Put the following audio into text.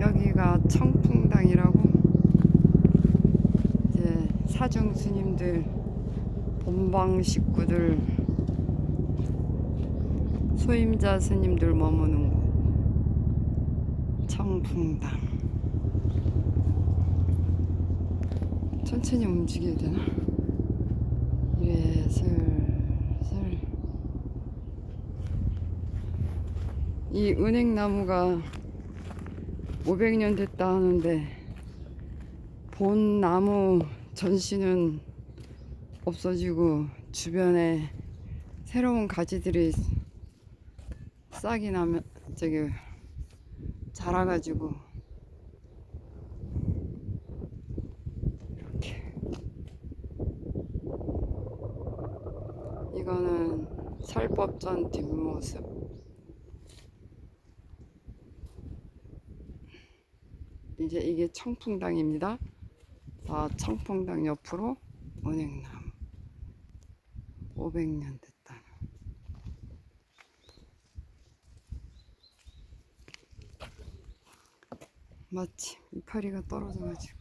여기가 청풍당이라고 이제 사중 스님들 본방 식구들 소임자 스님들 머무는 곳. 청풍당. 천천히 움직여야 되나? 이래 슬슬. 이 은행나무가 500년 됐다 하는데 본 나무 전시는 없어지고 주변에 새로운 가지들이 싹이 나면 저기 자라가지고. 이렇게. 이거는 살법전 뒷모습 이제 이게 청풍당입니다. 자, 청풍당 옆으로 은행나무 500년 됐다. 마치 이파리가 떨어져가지고